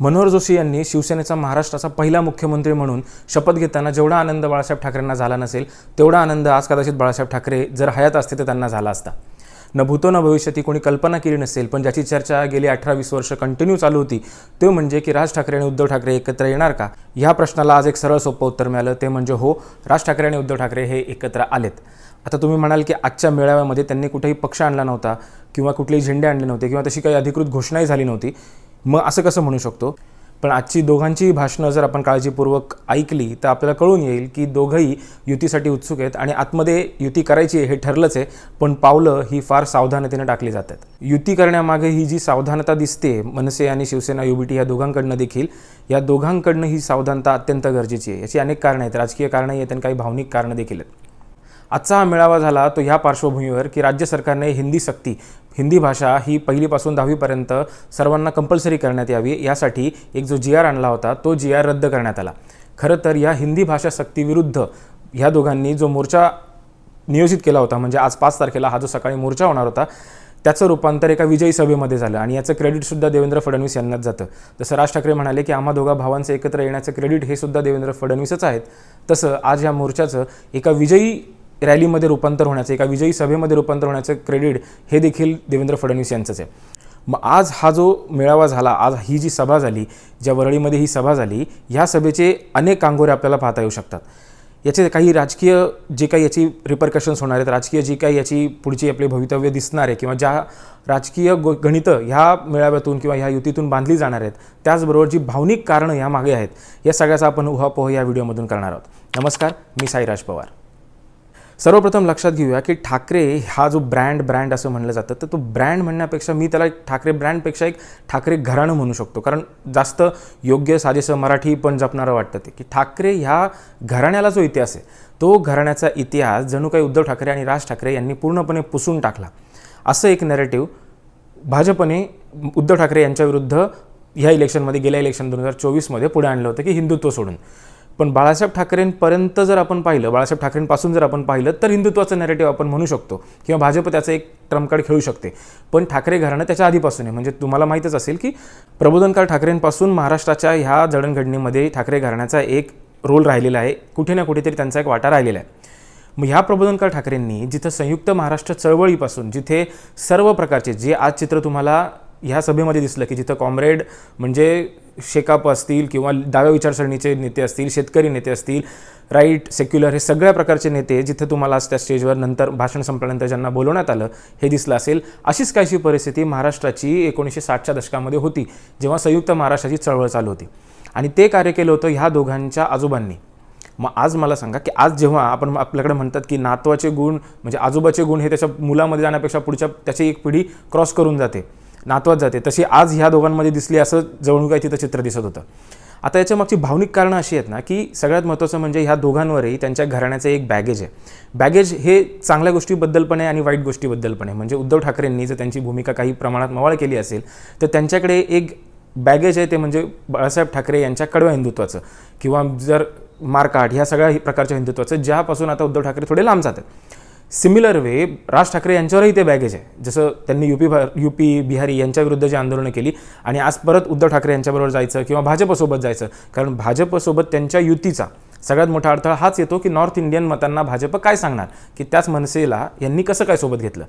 मनोहर जोशी यांनी शिवसेनेचा महाराष्ट्राचा पहिला मुख्यमंत्री म्हणून शपथ घेताना जेवढा आनंद बाळासाहेब ठाकरेंना झाला नसेल तेवढा आनंद आज कदाचित बाळासाहेब ठाकरे जर हयात असते तर त्यांना झाला असता. न भूतो न भविष्यती कोणी कल्पना केली नसेल पण ज्याची चर्चा गेली अठरा वीस वर्ष कंटिन्यू चालू होती ते म्हणजे की राज ठाकरे आणि उद्धव ठाकरे एकत्र येणार का? ह्या प्रश्नाला आज एक सरळ सोपं उत्तर मिळालं ते म्हणजे हो राज ठाकरे आणि उद्धव ठाकरे हे एकत्र आलेत. आता तुम्ही म्हणाल की आजच्या मेळाव्यामध्ये त्यांनी कुठेही पक्ष आणला नव्हता किंवा कुठलेही झेंडे आणले नव्हते किंवा तशी काही अधिकृत घोषणाही झाली नव्हती. मग असं कसं म्हणू शकतो? पण आजची दोघांची भाषणं जर आपण काळजीपूर्वक ऐकली तर आपल्याला कळून येईल की दोघंही युतीसाठी उत्सुक आहेत आणि आतमध्ये युती करायची आहे हे ठरलंच आहे पण पावलं ही फार सावधानतेनं टाकली जातात युती करण्यामागे ही जी सावधानता दिसते मनसे आणि शिवसेना युबीटी या दोघांकडनं देखील या दोघांकडनं ही सावधानता अत्यंत गरजेची आहे. याची अनेक कारणं आहेत राजकीय कारणंही आहेत आणि काही भावनिक कारणं देखील आहेत. आजचा हा मेळावा झाला तो ह्या पार्श्वभूमीवर की राज्य सरकारने हिंदी सक्ती हिंदी भाषा ही पहिलीपासून दहावीपर्यंत सर्वांना कंपल्सरी करण्यात यावी यासाठी एक जो जी आर आणला होता तो जी आर रद्द करण्यात आला. खरं तर या हिंदी भाषा सक्तीविरुद्ध ह्या दोघांनी जो मोर्चा नियोजित केला होता म्हणजे आज पाच तारखेला हा जो सकाळी मोर्चा होणार होता त्याचं रूपांतर एका विजयी सभेमध्ये झालं आणि याचं क्रेडिटसुद्धा देवेंद्र फडणवीस यांनाच जातं. जसं राज ठाकरे म्हणाले की आम्हा दोघा भावांचं एकत्र येण्याचं क्रेडिट हे सुद्धा देवेंद्र फडणवीसच आहेत. तसं आज या मोर्चाचं एका विजयी रॅलीमध्ये रूपांतर होण्याचं एका विजयी सभेमध्ये रूपांतर होण्याचं क्रेडिट हे देखील देवेंद्र फडणवीस यांचंच आहे. मग आज हा जो मेळावा झाला आज ही जी सभा झाली ज्या वरळीमध्ये ही सभा झाली ह्या सभेचे अनेक कांगोरे आपल्याला पाहता येऊ शकतात. याचे काही राजकीय जे काही याची रिपरकशन्स होणार आहेत राजकीय जी काही याची पुढची आपले भवितव्य दिसणार आहे किंवा ज्या राजकीय गो गणितं ह्या मेळाव्यातून किंवा ह्या युतीतून बांधली जाणार आहेत त्याचबरोबर जी भावनिक कारणं ह्या मागे आहेत या सगळ्याचा आपण उहापोह या व्हिडिओमधून करणार आहोत. नमस्कार मी साईराज पवार. सर्वप्रथम लक्षात घेऊया की ठाकरे हा जो ब्रँड ब्रँड असं म्हणलं जातं तर तो ब्रँड म्हणण्यापेक्षा मी त्याला ठाकरे ब्रँडपेक्षा एक ठाकरे घराणं म्हणू शकतो. कारण जास्त योग्य साजेसं मराठी पण जपणारं वाटतं ते की ठाकरे ह्या घराण्याला जो इतिहास आहे तो घराण्याचा इतिहास जणू काही उद्धव ठाकरे आणि राज ठाकरे यांनी पूर्णपणे पुसून टाकला. असं एक नॅरेटिव्ह भाजपने उद्धव ठाकरे यांच्याविरुद्ध ह्या इलेक्शनमध्ये गेल्या इलेक्शन दोन हजार चोवीसमध्ये पुढे आणलं होतं की हिंदुत्व सोडून. पण बाळासाहेब ठाकरेंपर्यंत जर आपण पाहिलं बाळासाहेब ठाकरेंपासून जर आपण पाहिलं तर हिंदुत्वाचं नॅरेटिव्ह आपण म्हणू शकतो. किंवा भाजप त्याचं एक ट्रम्पकार्ड खेळू शकते. पण ठाकरे घराणं त्याच्या आधीपासून आहे. म्हणजे तुम्हाला माहीतच असेल की प्रबोधनकार ठाकरेंपासून महाराष्ट्राच्या ह्या जडणघडणीमध्ये ठाकरे घराण्याचा एक रोल राहिलेला आहे. कुठे ना कुठेतरी त्यांचा एक वाटा राहिलेला आहे. मग ह्या प्रबोधनकार ठाकरेंनी जिथं संयुक्त महाराष्ट्र चळवळीपासून जिथे सर्व प्रकारचे जे आज चित्र तुम्हाला ह्या सभेमध्ये दिसलं की जिथं कॉम्रेड म्हणजे शेकाप असतील किंवा डाव्या विचारसरणीचे नेते असतील शेतकरी नेते असतील राईट सेक्युलर हे सगळ्या प्रकारचे नेते जिथं तुम्हाला आज त्या स्टेजवर नंतर भाषण संपल्यानंतर ज्यांना बोलवण्यात आलं हे दिसलं असेल. अशीच काहीशी परिस्थिती महाराष्ट्राची एकोणीसशे साठच्या दशकामध्ये होती जेव्हा संयुक्त महाराष्ट्राची चळवळ चालू होती. आणि ते कार्य केलं होतं ह्या दोघांच्या आजोबांनी. मग आज मला सांगा की आज जेव्हा आपण आपल्याकडे म्हणतात की नातवाचे गुण म्हणजे आजोबाचे गुण हे त्याच्या मुलामध्ये जाण्यापेक्षा पुढच्या त्याची एक पिढी क्रॉस करून जाते. नातवात जाते. तशी आज ह्या दोघांमध्ये दिसली असं जवळून काही तिथं चित्र दिसत होतं. आता याच्या मागची भावनिक कारणं अशी आहेत ना की सगळ्यात महत्त्वाचं म्हणजे ह्या दोघांवरही त्यांच्या घराण्याचं एक बॅगेज आहे. बॅगेज हे चांगल्या गोष्टीबद्दल पण आहे आणि वाईट गोष्टीबद्दल पण आहे. म्हणजे उद्धव ठाकरेंनी जर त्यांची भूमिका काही प्रमाणात मवाळ केली असेल तर त्यांच्याकडे एक बॅगेज आहे ते म्हणजे बाळासाहेब ठाकरे यांच्या कडव्या हिंदुत्वाचं. किंवा जर मारकाट ह्या सगळ्या प्रकारच्या हिंदुत्वाचं ज्यापासून आता उद्धव ठाकरे थोडे लांब जातात. सिमिलर वे राज ठाकरे यांच्यावरही ते बॅगेज आहे. जसं त्यांनी युपी भा यू पी बिहारी यांच्याविरुद्ध जी आंदोलनं केली आणि आज परत उद्धव ठाकरे यांच्याबरोबर जायचं किंवा भाजपसोबत जायचं. कारण भाजपसोबत त्यांच्या युतीचा सगळ्यात मोठा अडथळा हाच येतो की नॉर्थ इंडियन मतांना भाजप काय सांगणार? की त्याच मनसेला यांनी कसं काय सोबत घेतलं?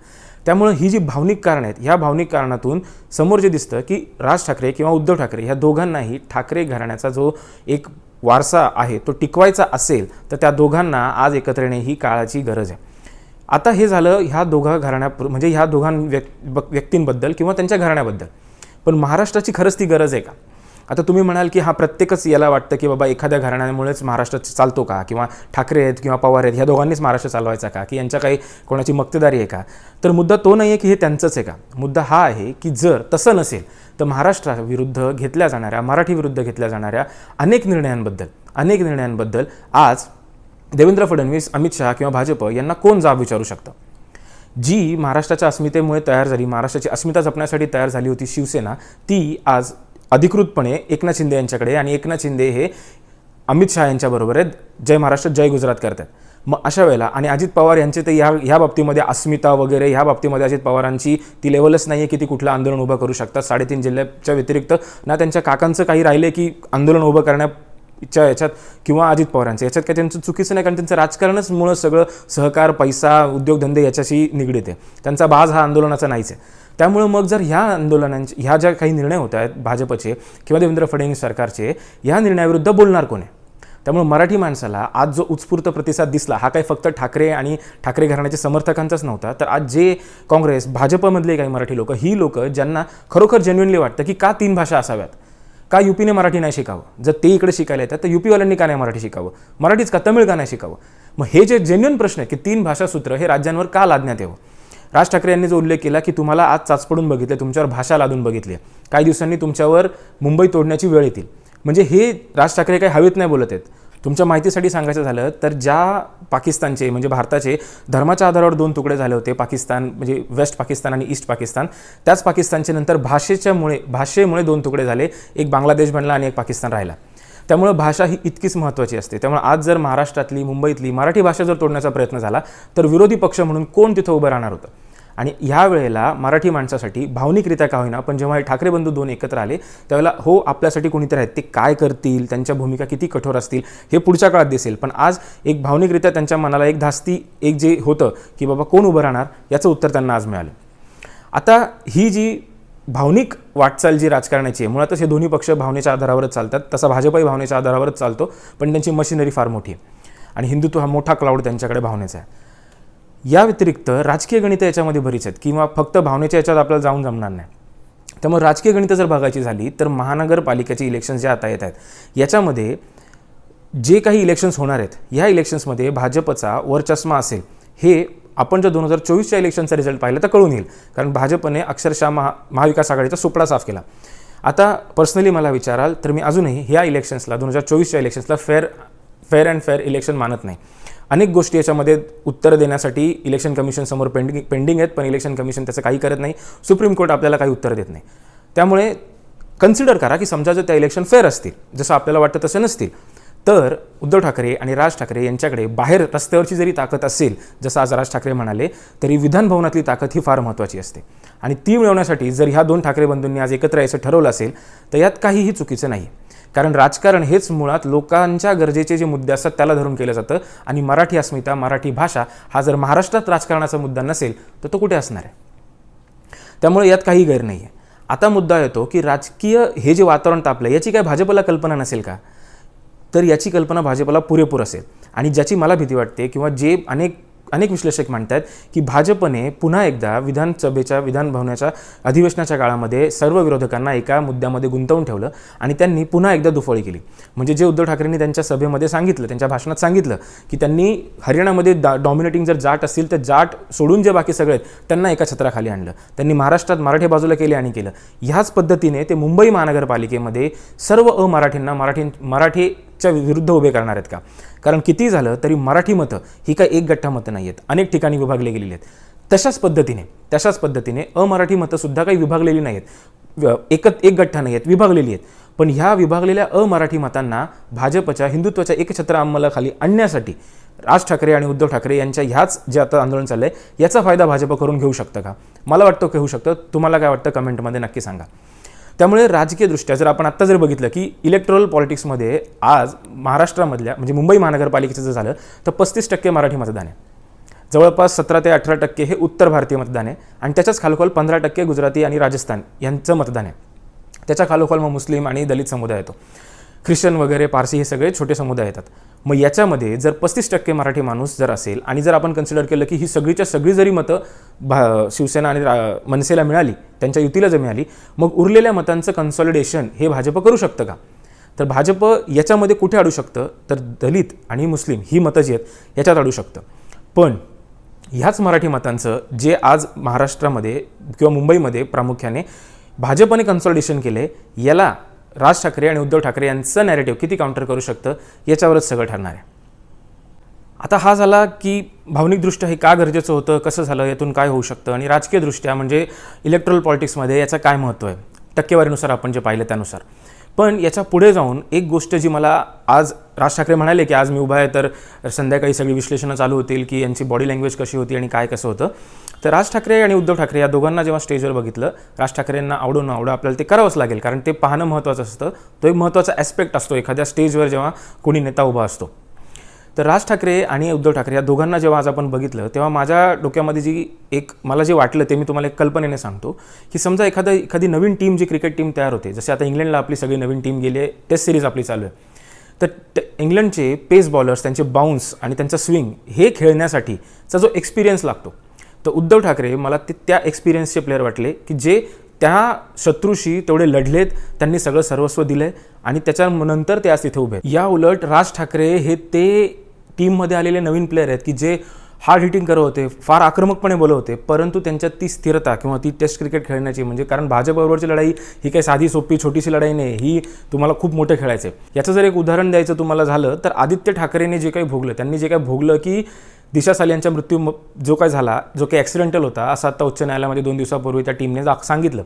त्यामुळं ही जी भावनिक कारणं आहेत ह्या भावनिक कारणातून समोर जे दिसतं की राज ठाकरे किंवा उद्धव ठाकरे ह्या दोघांनाही ठाकरे घराण्याचा जो एक वारसा आहे तो टिकवायचा असेल तर त्या दोघांना आज एकत्र येणे ही काळाची गरज आहे. आता हे झालं ह्या दोघा घराण्या म्हणजे ह्या दोघां व्यक् व्यक्तींबद्दल किंवा त्यांच्या घराण्याबद्दल. पण महाराष्ट्राची खरंच ती गरज आहे का? आता तुम्ही म्हणाल की हा प्रत्येकच याला वाटतं की बाबा एखाद्या घराण्यामुळेच महाराष्ट्र चालतो का? किंवा ठाकरे आहेत किंवा पवार आहेत ह्या दोघांनीच महाराष्ट्र चालवायचा का? की यांच्या काही कोणाची मक्तेदारी आहे का? तर मुद्दा तो नाही आहे की हे त्यांचंच आहे का? मुद्दा हा आहे की जर तसं नसेल तर महाराष्ट्राविरुद्ध घेतल्या जाणाऱ्या मराठी विरुद्ध घेतल्या जाणाऱ्या अनेक निर्णयांबद्दल अनेक निर्णयांबद्दल आज देवेंद्र फडणवीस अमित शहा किंवा भाजप यांना कोण जाब विचारू शकतं? जी महाराष्ट्राच्या अस्मितेमुळे तयार झाली महाराष्ट्राची अस्मिता जपण्यासाठी तयार झाली होती शिवसेना ती आज अधिकृतपणे एकनाथ शिंदे यांच्याकडे आणि एकनाथ शिंदे हे अमित शहा यांच्याबरोबर आहेत. जय महाराष्ट्र जय गुजरात करतात. मग अशा वेळेला आणि अजित पवार यांचे ते ह्या ह्या बाबतीमध्ये अस्मिता वगैरे ह्या बाबतीमध्ये अजित पवारांची ती लेवलच नाही आहे की ती कुठलं आंदोलन उभं करू शकतात. साडेतीन जिल्ह्याच्या व्यतिरिक्त ना त्यांच्या काकांचं काही राहिले की आंदोलन उभं करण्या च्या याच्यात किंवा अजित पवारांचं. याच्यात काय त्यांचं चुकीचं नाही कारण त्यांचं राजकारणच मुळं सगळं सहकार पैसा उद्योगधंदे याच्याशी निगडीत आहे. त्यांचा बाज हा आंदोलनाचा नाहीच आहे. त्यामुळं मग जर ह्या आंदोलनांचे ह्या ज्या काही निर्णय होत आहेत भाजपचे किंवा देवेंद्र फडणवीस सरकारचे ह्या निर्णयाविरुद्ध बोलणार कोण आहे? त्यामुळे मराठी माणसाला आज जो उत्स्फूर्त प्रतिसाद दिसला हा काही फक्त ठाकरे आणि ठाकरे घराण्याच्या समर्थकांचाच नव्हता. तर आज जे काँग्रेस भाजपमधले काही मराठी लोक ही लोक ज्यांना खरोखर जेन्युनली वाटतं की का तीन भाषा असाव्यात? का युपीने मराठी नाही शिकावं? जर ते इकडे शिकायला येतात तर युपीवाल्यांनी का नाही मराठी शिकावं? मराठीच का तमिळ का नाही शिकावं? मग हे जे जेन्युन प्रश्न आहे की तीन भाषा सूत्र हे राज्यांवर का लादण्यात यावं? राज ठाकरे यांनी जो उल्लेख केला की तुम्हाला आज चाचपडून बघितले तुमच्यावर भाषा लादून बघितली आहे. काही दिवसांनी तुमच्यावर मुंबई तोडण्याची वेळ येतील. म्हणजे हे राज ठाकरे काही हवेत नाही बोलत आहेत. तुमच्या माहितीसाठी सांगायचं झालं तर ज्या पाकिस्तानचे म्हणजे भारताचे धर्माच्या आधारावर दोन तुकडे झाले होते पाकिस्तान म्हणजे वेस्ट पाकिस्तान आणि ईस्ट पाकिस्तान. त्याच पाकिस्तानचे नंतर भाषेच्यामुळे भाषेमुळे दोन तुकडे झाले एक बांगलादेश बनला आणि एक पाकिस्तान राहिला. त्यामुळे भाषा ही इतकीच महत्त्वाची असते. त्यामुळे आज जर महाराष्ट्रातली मुंबईतली मराठी भाषा जर तोडण्याचा प्रयत्न झाला तर विरोधी पक्ष म्हणून कोण तिथं उभं राहणार होतं? आणि ह्या वेळेला मराठी माणसासाठी भावनिकरित्या का होईना पण जेव्हा हे ठाकरे बंधू दोन एकत्र आले त्यावेळेला हो आपल्यासाठी कोणीतरी आहेत ते काय करतील त्यांच्या भूमिका किती कठोर असतील हे पुढच्या काळात दिसेल. पण आज एक भावनिकरित्या त्यांच्या मनाला एक धास्ती एक जे होतं की बाबा कोण उभं राहणार याचं उत्तर त्यांना आज मिळालं. आता ही जी भावनिक वाटचाल जी राजकारणाची आहे मुळातच हे दोन्ही पक्ष भावनेच्या आधारावरच चालतात तसा भाजपही भावनेच्या आधारावरच चालतो पण त्यांची मशिनरी फार मोठी आहे. आणि हिंदुत्व हा मोठा क्लाउड त्यांच्याकडे भावनेचा आहे. या व्यतिरिक्त राजकीय गणितं याच्यामध्ये बरीच आहेत किंवा फक्त भावनेच्या याच्यात आपल्याला जाऊन जमणार नाही. त्यामुळे राजकीय गणितं जर बघायची झाली तर महानगरपालिकेचे इलेक्शन्स जे आता येत आहेत याच्यामध्ये जे काही इलेक्शन्स होणार आहेत ह्या इलेक्शन्समध्ये भाजपचा वरचष्मा असेल हे आपण जर दोन हजार चोवीसच्या इलेक्शनचा रिझल्ट पाहिला तर कळून येईल. कारण भाजपने अक्षरशः महा महाविकास आघाडीचा सुपडा साफ केला. आता पर्सनली मला विचाराल तर मी अजूनही ह्या इलेक्शन्सला दोन हजार चोवीसच्या इलेक्शन्सला fair fair and fair election मानत नाही. अनेक गोष्टी याच्यामध्ये उत्तर देण्यासाठी इलेक्शन कमिशनसमोर पेंडिंग पेंडिंग आहेत पण इलेक्शन कमिशन त्याचं काही करत नाही. सुप्रीम कोर्ट आपल्याला काही उत्तर देत नाही. त्यामुळे कन्सिडर करा की समजा जर त्या इलेक्शन फेअर असतील जसं आपल्याला वाटतं तसं नसतील तर उद्धव ठाकरे आणि राज ठाकरे यांच्याकडे बाहेर रस्त्यावरची जरी ताकद असेल जसं आज राज ठाकरे म्हणाले तरी विधानभवनातली ताकद ही फार महत्त्वाची असते. आणि ती मिळवण्यासाठी जर ह्या दोन ठाकरे बंधूंनी आज एकत्र यायचं ठरवलं असेल तर यात काहीही चुकीचं नाही. कारण राजकारण हेच मुळात लोकांच्या गरजेचे जे मुद्दे असतात त्याला धरून केलं जातं. आणि मराठी अस्मिता मराठी भाषा हा जर महाराष्ट्रात राजकारणाचा मुद्दा नसेल तर तो कुठे असणार आहे? त्यामुळे यात काही गैर नाही आहे आता मुद्दा येतो की राजकीय हे जे वातावरण तापलं याची काय भाजपला कल्पना नसेल का? तर याची कल्पना भाजपला पुरेपूर असेल. आणि ज्याची मला भीती वाटते किंवा जे अनेक अनेक विश्लेषक म्हणतात की भाजपने पुन्हा एकदा विधानसभेच्या विधानभवनाच्या अधिवेशनाच्या काळामध्ये सर्व विरोधकांना एका मुद्द्यामध्ये गुंतवून ठेवलं आणि त्यांनी पुन्हा एकदा दुफळी केली. म्हणजे जे उद्धव ठाकरेंनी त्यांच्या सभेमध्ये सांगितलं त्यांच्या भाषणात सांगितलं की त्यांनी हरियाणामध्ये डा डॉमिनेटिंग जर जाट असतील तर जाट सोडून जे बाकी सगळे आहेत त्यांना एका छत्राखाली आणलं. त्यांनी महाराष्ट्रात मराठी बाजूला केले आणि केलं. ह्याच पद्धतीने ते मुंबई महानगरपालिकेमध्ये सर्व अमराठींना मराठी च्या विरुद्ध उभे करणार आहेत का? कारण किती झालं तरी मराठी मतं ही काय एक गठ्ठा मतं नाही आहेत अनेक ठिकाणी विभागली गेलेली आहेत. तशाच पद्धतीने तशाच पद्धतीने अमराठी मतंसुद्धा काही विभागलेली नाही आहेत एकच एक गठ्ठा नाही आहेत विभागलेली आहेत. पण ह्या विभागलेल्या अमराठी मतांना भाजपच्या हिंदुत्वाच्या एकछत्र अंमलाखाली आणण्यासाठी राज ठाकरे आणि उद्धव ठाकरे यांच्या ह्याच जे आता आंदोलन चाललं आहे याचा फायदा भाजप करून घेऊ शकतं का? मला वाटतं घेऊ शकतं. तुम्हाला काय वाटतं? कमेंटमध्ये नक्की सांगा. त्यामुळे राजकीयदृष्ट्या जर आपण आत्ता जर बघितलं की इलेक्ट्रल पॉलिटिक्समध्ये आज महाराष्ट्रामधल्या म्हणजे मुंबई महानगरपालिकेचं जर झालं तर पस्तीस टक्के मराठी मतदान आहे. जवळपास सतरा ते अठरा टक्के हे उत्तर भारतीय मतदान आहे. आणि त्याच्याच खालोखाल पंधरा टक्के गुजराती आणि राजस्थान यांचं मतदान आहे. त्याच्या खालोखाल मग मुस्लिम आणि दलित समुदाय येतो. ख्रिश्चन वगैरे पारसी हे सगळे छोटे समुदाय येतात. मग याच्यामध्ये जर पस्तीस टक्के मराठी माणूस जर असेल आणि जर आपण कन्सिडर केलं की ही सगळीच्या सगळी जरी मतं भा शिवसेना आणि रा मनसेला मिळाली त्यांच्या युतीला जर मिळाली मग उरलेल्या मतांचं कन्सॉलिडेशन हे भाजप करू शकतं का? तर भाजप याच्यामध्ये कुठे अडू शकतं? तर दलित आणि मुस्लिम ही मतं जी आहेत याच्यात अडू शकतं. पण ह्याच मराठी मतांचं जे आज महाराष्ट्रामध्ये किंवा मुंबईमध्ये प्रामुख्याने भाजपने कन्सॉलिडेशन केले याला राज ठाकरे आणि उद्धव ठाकरे यांचं नॅरेटिव्ह किती काउंटर करू शकतं याच्यावरच सगळं ठरणार आहे. आता हा झाला की भावनिकदृष्ट्या हे का गरजेचं होतं कसं झालं यातून काय होऊ शकतं आणि राजकीयदृष्ट्या म्हणजे इलेक्ट्रल पॉलिटिक्समध्ये याचं काय महत्त्व आहे टक्केवारीनुसार आपण जे पाहिलं त्यानुसार. पण याच्यापुढे जाऊन एक गोष्ट जी मला आज राज ठाकरे म्हणाले की आज मी उभा आहे तर संध्याकाळी सगळी विश्लेषणं चालू होतील की यांची बॉडी लँग्वेज कशी होती आणि काय कसं होतं. तर राज ठाकरे आणि उद्धव ठाकरे या दोघांना जेव्हा स्टेजवर बघितलं राज ठाकरेंना आवडून न आवडं आपल्याला ते करावंच लागेल कारण ते पाहणं महत्त्वाचं असतं. तो एक महत्त्वाचा ॲस्पेक्ट असतो एखाद्या स्टेजवर जेव्हा कोणी नेता उभा असतो. तर राज ठाकरे आणि उद्धव ठाकरे या दोघांना जेव्हा आज आपण बघितलं तेव्हा माझ्या डोक्यामध्ये जी एक मला जे वाटलं ते मी तुम्हाला एक कल्पनेने सांगतो की समजा एखादा एखादी नवीन टीम जी क्रिकेट टीम तयार होते जसे आता इंग्लंडला आपली सगळी नवीन टीम गेली आहे टेस्ट सिरीज आपली चालू आहे तर इंग्लंडचे पेस बॉलर्स त्यांचे बाउन्स आणि त्यांचा स्विंग हे खेळण्यासाठीचा जो एक्सपिरियन्स लागतो. तर उद्धव ठाकरे मला ते त्या एक्सपिरियन्सचे प्लेअर वाटले की जे त्या शत्रूशी तेवढे लढलेत त्यांनी सगळं सर्वस्व दिलं आहे आणि त्याच्यानंतर ते आज तिथे उभे या उलट राज ठाकरे हे ते टीममध्ये आलेले नवीन प्लेअर आहेत की जे हार्ड हिटिंग करत होते फार आक्रमकपणे बोलत होते परंतु त्यांच्यात ती स्थिरता किंवा ती टेस्ट क्रिकेट खेळण्याची म्हणजे कारण भाजपबरोबरची लढाई ही काही साधी सोपी छोटीशी लढाई नाही ही तुम्हाला खूप मोठं खेळायचं आहे याचं जर एक उदाहरण द्यायचं तुम्हाला झालं तर आदित्य ठाकरेने जे काही भोगलं त्यांनी जे काही भोगलं की दिशा साली यांच्या मृत्यू जो काय झाला जो काही ॲक्सिडेंटल होता असं आता उच्च न्यायालयामध्ये दोन दिवसापूर्वी त्या टीमने सांगितलं.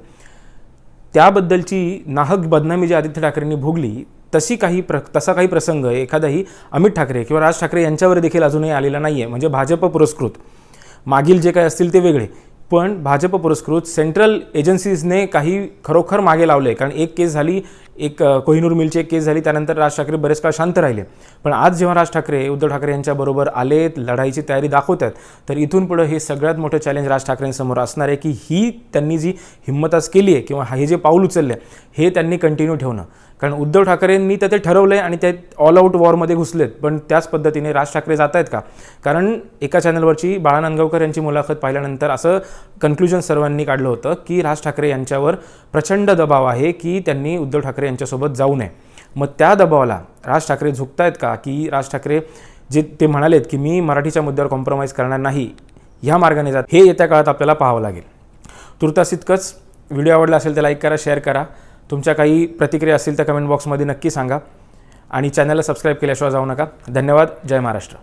त्याबद्दलची नाहक बदनामी जी आदित्य ठाकरेंनी भोगली तशी काही प्र तसा काही प्रसंग एखादाही अमित ठाकरे किंवा राज ठाकरे यांच्यावर देखील अजूनही आलेला नाही आहे म्हणजे भाजप पुरस्कृत. मागील जे काही असतील ते वेगळे. पण भाजप पुरस्कृत सेंट्रल एजन्सीजने काही खरोखर मागे लावले कारण एक केस झाली एक कोहिनूर मिलची एक केस झाली त्यानंतर राज ठाकरे बरेच काळ शांत राहिले. पण आज जेव्हा राज ठाकरे उद्धव ठाकरे यांच्याबरोबर आलेत लढाईची तयारी दाखवतात तर इथून पुढं हे सगळ्यात मोठं चॅलेंज राज ठाकरेंसमोर असणार आहे की ही त्यांनी जी हिंमत आज केली आहे किंवा हे जे पाऊल उचलले हे त्यांनी कंटिन्यू ठेवणं. कारण उद्धव ठाकरेंनी तर ते ठरवलं आहे आणि ते ऑल आऊट वॉरमध्ये घुसलेत. पण त्याच पद्धतीने राज ठाकरे जात आहेत का? कारण एका चॅनलवरची बाळा नांदगावकर यांची मुलाखत पाहिल्यानंतर असं कन्क्लुजन सर्वांनी काढलं होतं की राज ठाकरे यांच्यावर प्रचंड दबाव आहे की त्यांनी उद्धव ठाकरे यांच्यासोबत जाऊ नये. मग त्या दबावाला राज ठाकरे झुकतायत का? की राज ठाकरे जे ते म्हणालेत की मी मराठीच्या मुद्द्यावर कॉम्प्रोमाइज करणार नाही ह्या मार्गाने जात हे येत्या काळात आपल्याला पाहावं लागेल. तुर्तास इतकंच. व्हिडिओ आवडला असेल तर लाईक करा शेअर करा. तुमच्या काही प्रतिक्रिया असतील तर कमेंट बॉक्समध्ये नक्की सांगा. आणि चॅनलला सबस्क्राईब केल्याशिवाय जाऊ नका. धन्यवाद. जय महाराष्ट्र.